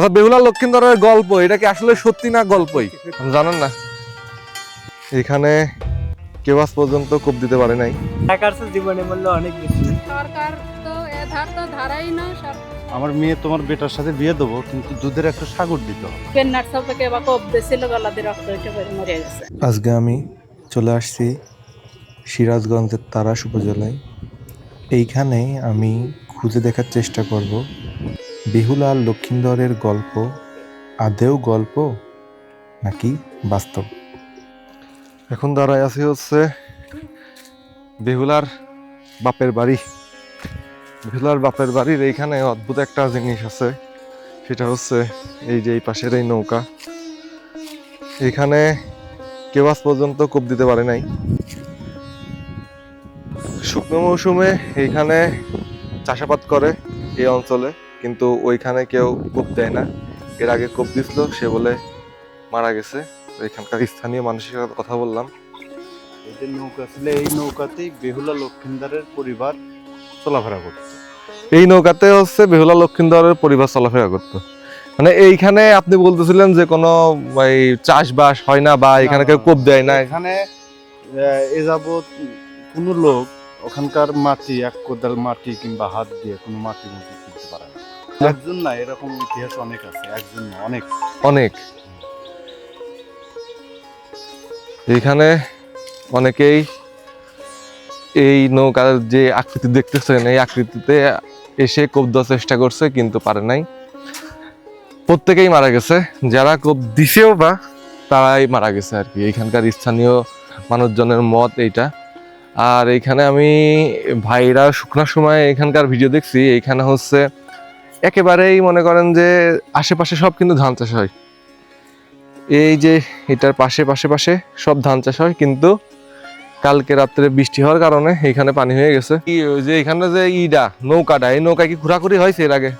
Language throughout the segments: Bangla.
আচ্ছা বেহুলা লক্ষিন্দরের গল্প এটা কি আসলে সত্যি না গল্পই? জানেন না। এখানে কেউ আজ পর্যন্ত কোপ দিতে পারে নাই। টাকার জীবনে মূল্য অনেক বেশি। সরকার তো এ তো ধারাই না সব আমার মেয়ে তোমার বেটার সাথে বিয়ে দেবো কিন্তু দুধের একটা সাগর দিতে হবে। পেন্নার সবকে বা কোপ দিছিল গলা দিয়ে রক্ত উঠে পড়ে মরে গেছে। আজকে আমি চলে আসছি সিরাজগঞ্জের তারাস উপজেলায়। এইখানে আমি খুঁজে দেখার চেষ্টা করব বেহুলা আর লক্ষিন্দরের গল্প আদেও গল্প নাকি বাস্তব? এখন দাঁড়ায় আছি হচ্ছে বেহুলার বাপের বাড়ি। বেহুলার বাপের বাড়ির এইখানে অদ্ভুত একটা জিনিস আছে, সেটা হচ্ছে এই যে এই পাশের এই নৌকা। এখানে কেউ আজ পর্যন্ত কোপ দিতে পারে নাই। শুকনো মৌসুমে এইখানে চাষাবাদ করে এই অঞ্চলে। কিন্তু ওইখানে কেউ কোপ দেয় না। এর আগে কোপ দিছিল সে বলে মারা গেছে। এখানকার স্থানীয় মানুষের সাথে কথা বললাম। এই যে নৌকা ছিল এই নৌকাতেই বেহুলা লক্ষিন্দারের পরিবার চলাফেরা করছে এই নৌকাতে হচ্ছে বেহুলা লক্ষিন্দরের পরিবার চলাফেরা করতো। মানে এইখানে আপনি বলতেছিলেন যে কোনো এই চাষবাস হয় না বা এখানে কেউ কোপ দেয় না। এখানে এ যাবৎ কোনো লোক ওখানকার মাটি এক কোদাল মাটি কিংবা হাত দিয়ে কোনো মাটি মুটি তুলতে পারে একজন না, এরকম ইতিহাস অনেক আছে, একজন অনেক। অনেক। এইখানে অনেকেই এই নৌকার যে আকৃতি দেখতেছেন, এই আকৃতিতে এসে কোপ দেওয়ার চেষ্টা করছে, কিন্তু পারে নাই। প্রত্যেকেই মারা গেছে। যারা কোপ দিছেও বা, তারাই মারা গেছে আর কি। এখানকার স্থানীয় মানুষজনের মত এইটা। আর এইখানে আমি ভাইরা শুকনার সময় এখানকার ভিডিও দেখছি। এইখানে হচ্ছে একেবারেই মনে করেন যে আশেপাশে সব কিন্তু ধান চাষ হয়। এই যে এটার পাশে পাশে পাশে সব ধান চাষ হয়, কিন্তু কালকে রাত্রে বৃষ্টি হওয়ার কারণে এখানে পানি হয়ে গেছে। যে এখানে যে ইডা নৌকাটা এই নৌকা কি ঘোরাঘুরি হয়েছে এর আগে?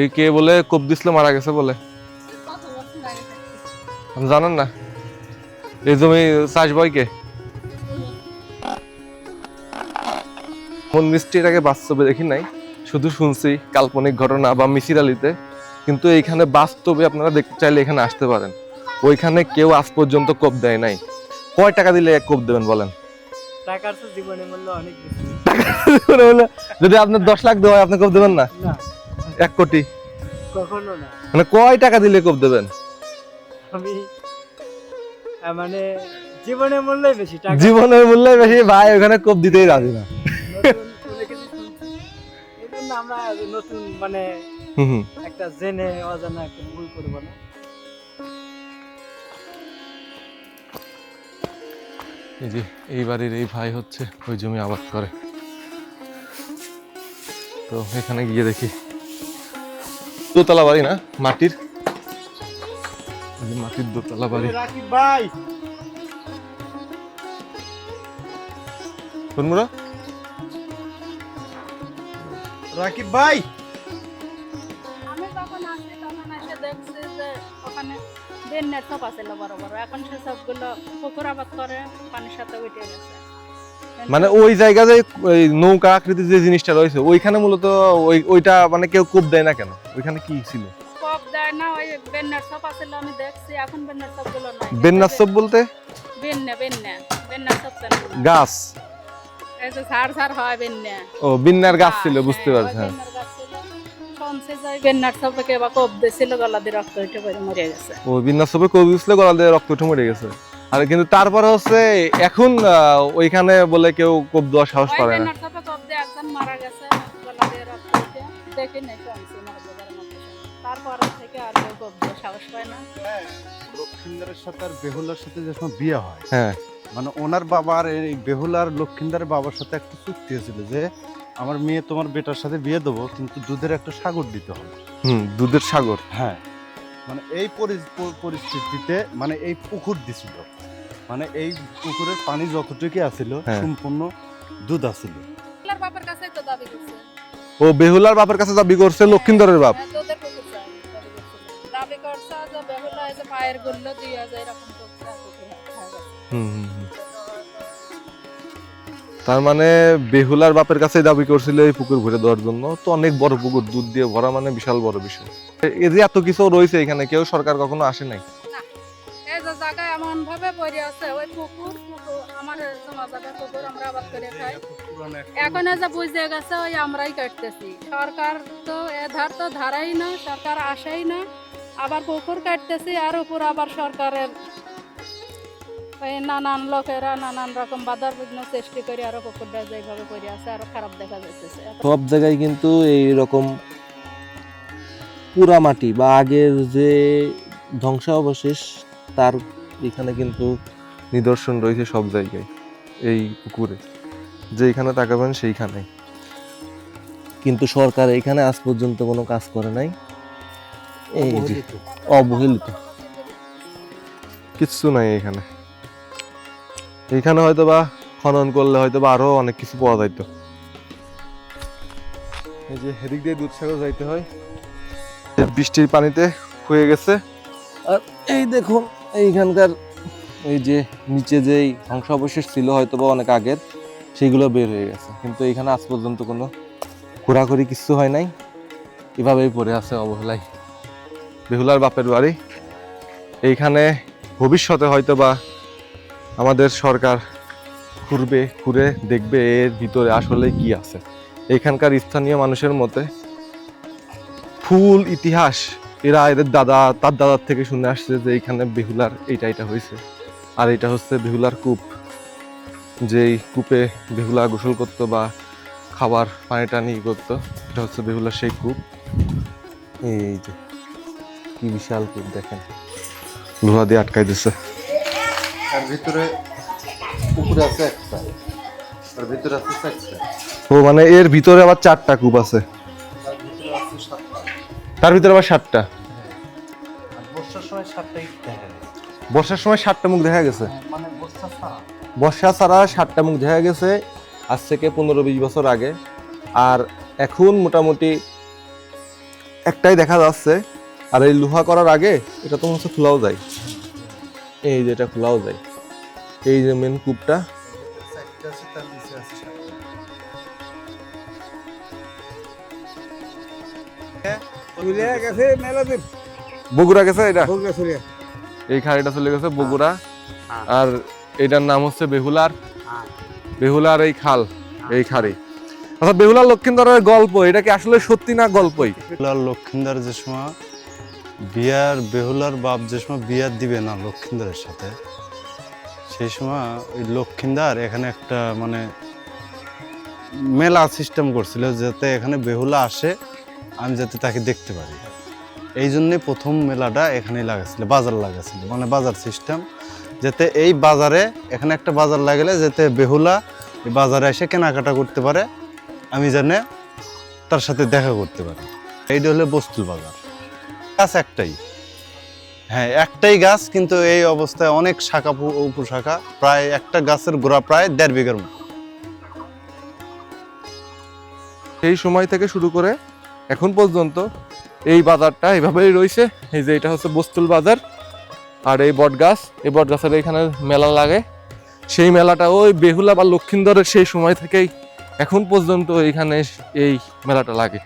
এই কে বলে? কোপ দিছিল, মারা গেছে বলে। জানেন না? এই জমি চাষ বয় কে? কোন মিষ্টি আগে বাস্তবে দেখি নাই। শুধু শুনছি কাল্পনিক ঘটনা বা মিসির আলিতে কিন্তু এইখানে বাস্তবে আপনারা দেখতে চাইলে এখানে আসতে পারেন। ওইখানে কেউ আজ পর্যন্ত কোপ দেয় নাই। কয় টাকা দিলে এক কোপ দেবেন বলেন? যদি আপনার দশ লাখ দেওয়া হয় আপনি কোপ দেবেন না? এক কোটি? কখনো না। মানে কয় টাকা দিলে কোপ দেবেন? আমি মানে জীবনের মূল্যই বেশি জীবনের মূল্য বেশি ভাই ওখানে কোপ দিতেই রাজি না। আমরা নতুন মানে হুম হুম। একটা জেনে অজানা একটা ভুল করব না এই যে এই বাড়ির এই ভাই হচ্ছে ওই জমি আবাদ করে। তো এখানে গিয়ে দেখি। দোতলা বাড়ি না? মাটির? মাটির দোতলা বাড়ি। ভাই! কোনমুরা রাকিব ভাই। আমি যখন আসি তখন এসে দেখছি যে ওখানে বেন্নার সব আছিল বড় বড়। এখন সে সবগুলো পুকুর আবাদ করে পানির সাথে উঠে গেছে মানে ওই জায়গায় ওই নৌকা আকৃতির যে জিনিসটা রয়েছে ওইখানে মূলত ওই ওইটা মানে কেউ কোপ দেয় না কেন? ওইখানে কি ছিল? কপ দেয় না ওই বেন্নার সব আছিল আমি দেখছি এখন বেন্নার সবগুলো নাই। বেন্নাসব বলতে? বেন্না বেন্না বেন্নার সব গাছ। ও বিন্নার গাছ ছিল বুঝতে হ্যাঁ, পারছি হ্যাঁ ও বিন্যাসবে কবি ছিল গলা দিয়ে রক্ত উঠে মরে গেছে। আর কিন্তু তারপরে হচ্ছে এখন ওইখানে বলে কেউ কোপ দেওয়ার সাহস ওই না। সবে লক্ষিন্দারের সাথে বেহুলার সাথে যখন বিয়ে হয় হ্যাঁ। মানে ওনার বাবার এই বেহুলার লক্ষিন্দারের বাবার সাথে একটা চুক্তি হয়েছিল যে আমার মেয়ে তোমার বেটার সাথে বিয়ে দেবো কিন্তু দুধের একটা সাগর দিতে হবে। হুম দুধের সাগর। হ্যাঁ। মানে এই পরি- পরিস্থিতিতে মানে এই পুকুর দিছিল। মানে এই পুকুরের পানি যতটুকু আছিল হ্যাঁ। সম্পূর্ণ দুধ আছিল। ও বেহুলার বাপের কাছে দাবি করছে লক্ষিন্দরের বাপ। হ্যাঁ, দাবি করছে। যে বেহুলা পায়ের গুল্লো দিয়ে যায় এরকম তার মানে বেহুলার বাপের কাছে দাবি করছিল এই পুকুর ভরে দেওয়ার জন্য। তো অনেক বড় পুকুর, দুধ দিয়ে ভরা মানে বিশাল বড় বিষয়। এই যে এত কিছু রয়েছে এখানে, কেউ সরকার কখনো আসে নাই? আবার পুকুর কাটতেছি, আর উপর আবার সরকারের ওই নানান লোকেরা নানান রকম বাধার বিঘ্ন সৃষ্টি করে আরও পুকুরটা যেভাবে করে আছে আরও খারাপ দেখা যাচ্ছে সব জায়গায় কিন্তু এই রকম পুরা মাটি বা আগের যে ধ্বংসাবশেষ তার এখানে কিন্তু নিদর্শন রয়েছে সব জায়গায় এই পুকুরে যেখানে তাকাবেন সেইখানে। কিন্তু সরকার এখানে আজ পর্যন্ত কোনো কাজ করে নাই। এই যে অবহেলিত। কিচ্ছু নাই এখানে। এখানে হয়তো বা খনন করলে হয়তো বা আরও অনেক কিছু পাওয়া যাইতো। এই যে এদিক দিয়ে দুধসাগর যাইতে হয়। বৃষ্টির পানিতে হয়ে গেছে। আর এই দেখুন, এইখানকার এই যে নিচে যেই ধ্বংসাবশেষ ছিল হয়তো বা অনেক আগের, সেগুলো বের হয়ে গেছে। কিন্তু এখানে আজ পর্যন্ত কোনো ঘোরাঘুরি কিছু হয় নাই। এভাবেই পড়ে আছে অবহেলায়। বেহুলার বাপের বাড়ি। এইখানে ভবিষ্যতে হয়তো বা আমাদের সরকার ঘুরবে, ঘুরে দেখবে এর ভিতরে আসলে কি আছে। এখানকার স্থানীয় মানুষের মতে ফুল, ইতিহাস, এরা এদের দাদা, তার দাদার থেকে শুনে আসছে যে এখানে বেহুলার এইটা এটা হয়েছে। আর এটা হচ্ছে বেহুলার কূপ, যেই কূপে বেহুলা গোসল করতো বা খাবার পানি টানি করতো, এটা হচ্ছে বেহুলার সেই কূপ। এই যে, কি বিশাল কূপ দেখেন। লোহা দিয়ে আটকাই দিছে। তার ভিতরে আছে একটা। তার ভিতরে আছে চারটা। ও মানে এর ভিতরে আবার চারটা কূপ আছে? তার ভিতরে আছে সাতটা। তার ভিতরে আবার সাতটা? আর বর্ষার সময় সাতটাই দেখা যায় বর্ষার সময় সাতটা মুখ দেখা গেছে? মানে বর্ষা ছাড়া। বর্ষা ছাড়া সাতটা মুখ দেখা গেছে আজ থেকে পনেরো বিশ বছর আগে। আর এখন মোটামুটি একটাই দেখা যাচ্ছে আর এই লোহা করার আগে এটা তো মনে হচ্ছে খোলাও যায়। এই যে এটা খোলাও যায়। এই যে মেন কূপটা। বগুড়া গেছে এটা? এই খাড়িটা চলে গেছে বগুড়া। হ্যাঁ। আর এটার নাম হচ্ছে বেহুলার। হ্যাঁ। বেহুলার এই খাল এই খাড়ি। আচ্ছা বেহুলার লক্ষিন্দরের গল্প এটা কি আসলে সত্যি না গল্পই? বেহুলার লক্ষিন্দার যে সময় বিয়ার বেহুলার বাপ যে সময় বিয়ার দিবে না লক্ষিন্দারের সাথে, সেই সময় ওই লক্ষিন্দার এখানে একটা মানে মেলা সিস্টেম করছিল যাতে এখানে বেহুলা আসে, আমি যাতে তাকে দেখতে পারি। এই জন্যে প্রথম মেলাটা এখানেই লাগাছিল, বাজার লাগাছিল মানে বাজার সিস্টেম যাতে এই বাজারে এখানে একটা বাজার লাগালে যাতে বেহুলা এই বাজারে এসে কেনাকাটা করতে পারে, আমি জানে তার সাথে দেখা করতে পারি। এইটা হলো বস্তুল বাজার। গাছ একটাই। হ্যাঁ একটাই গাছ, কিন্তু এই অবস্থায় অনেক শাখা উপশাখা, প্রায় একটা গাছের গোড়া প্রায় দেড় বিঘার মতো। সেই সময় থেকে শুরু করে এখন পর্যন্ত এই বাজারটা এইভাবেই রয়েছে। এই যে এটা হচ্ছে বস্তুল বাজার আর এই বট গাছ, এই বট গাছের এখানে মেলা লাগে। সেই মেলাটা ওই বেহুলা বা লক্ষিন্দরের সেই সময় থেকেই এখন পর্যন্ত এখানে এই মেলাটা লাগে।